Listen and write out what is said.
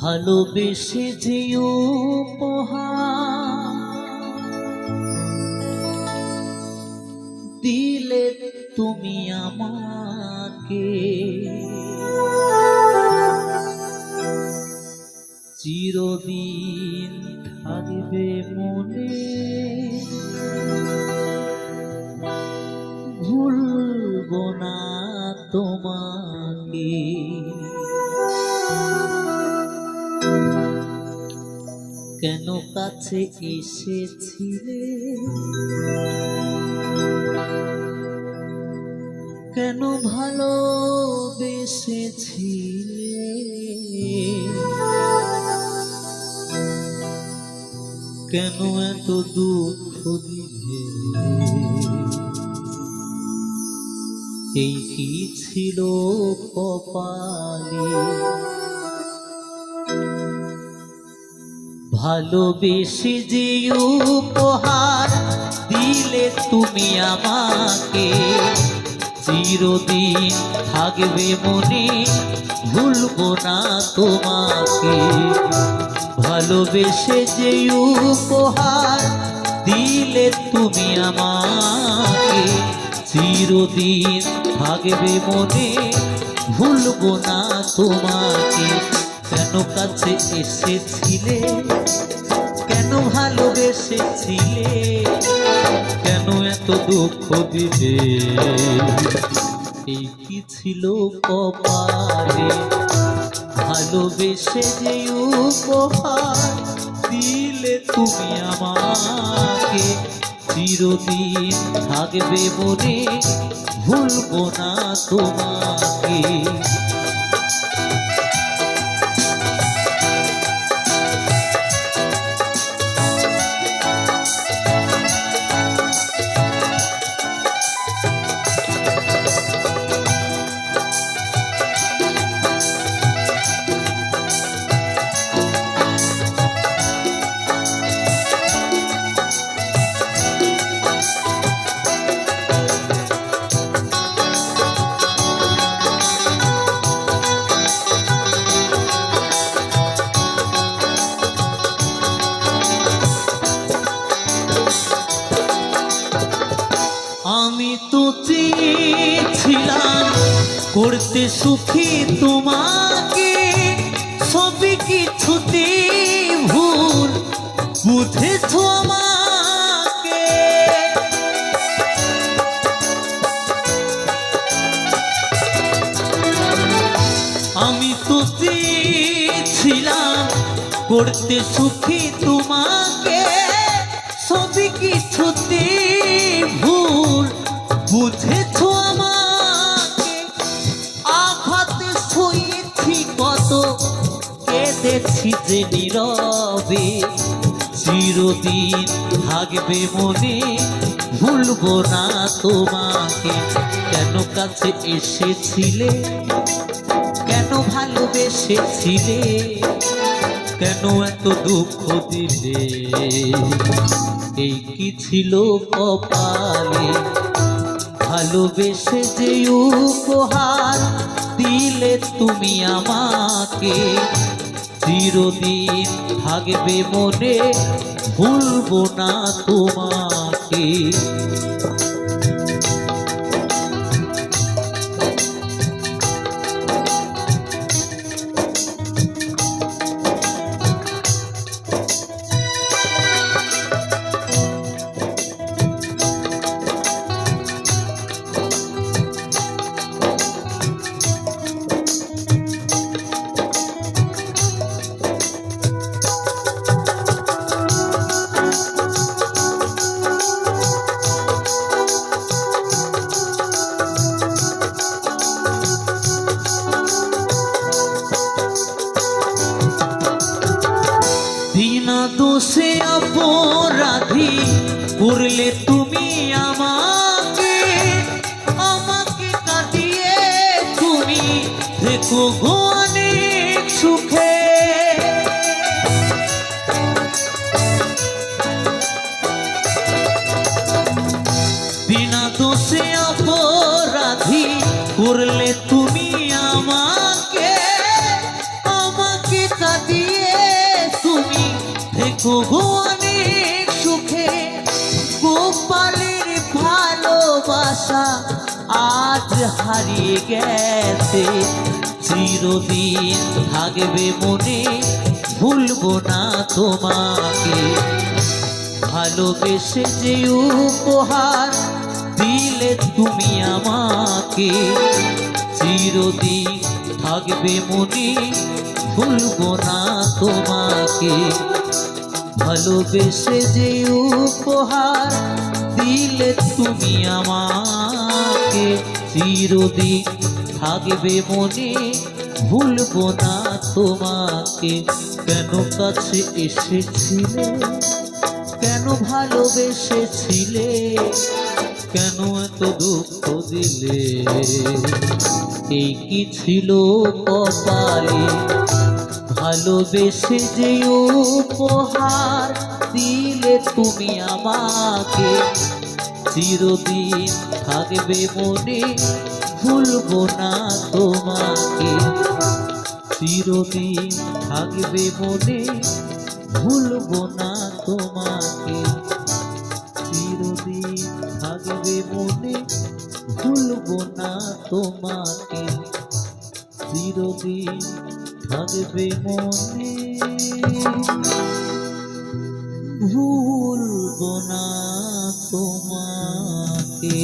ভালোবেসে যে দিলে তুমি আমাকে। চিরদিন থাকবে মনে। ভুলবো না তোমাকে কেন কাছে এসেছিলে কেন ভালোবেসেছিলে কেন এত দুঃখ দিলে? এই কি ছিল কপালে? ভালোবেসে যে উপহার দিলে তুমি আমাকে, চিরদিন থাকবে মনে ভুলবো না তোমাকে। ভালোবেসে যে উপহার দিলে তুমি আমাকে, চিরদিন থাকবে মনে ভুলবো না তোমাকে। কেন কাছে এসেছিলে? কেন ভালোবেসেছিলে? কেন এত দুঃখ দিলে? এই কি ছিল কপালে? ভালোবেসে যে উপহার দিলে তুমি আমাকে, চিরদিন থাকবে মনে ভুলবো না তোমাকে। করতে সুখী তোমাকে, সবই কিছুতে ভুল বুঝেছ আমি তো চেয়েছিলাম করতে সুখী তোমাকে, সবই কিছুতে নীরবে, চিরদিন থাকবে মনে। ভুলবো না তোমাকে, কেন কাছে এসেছিলে? কেন ভালোবেসেছিলে? কেন এত দুঃখ দিলে? এই কি ছিল কপালে? ভালোবেসে যে উপহার দিলে তুমি আমাকে চিরদিন থাকবে মনে ভুলবো না তোমাকে। পুরলে তুমি আমাকে আমাকে কাটিয়ে তুমি দেখো গো অনেক সুখে। বিনা দোষে অপরাধী করলে তুমি আমাকে আমাকে কাটিয়ে তুমি দেখো গো হারিয়ে গেছে। চিরদিন থাকবে মনে, ভুলবো না তোমাকে। ভালোবেসে যে উপহার দিলে তুমি আমাকে। চিরদিন থাকবে মনে, ভুলবো না তোমাকে। ভালোবেসে যে উপহার দিলে তুমি আমাকে। চিরদিন থাকবে মনে, ভুলবো না তোমাকে। কেন কাছে এসেছিলে? কেন ভালোবেসেছিলে? কেন এত দুঃখ দিলে? এই কি ছিল কপালে? ভালোবেসে যে উপহার দিলে তুমি আমাকে। চিরদিন থাকবে মনে, ভুলবো না তোমাকে। চিরদিন থাকবে মনে, ভুলবো না তোমাকে। চিরদিন থাকবে মনে, ভুলবো না তোমাকে। চিরদিন থাকবে মনে। ভুলব না তোমাকে।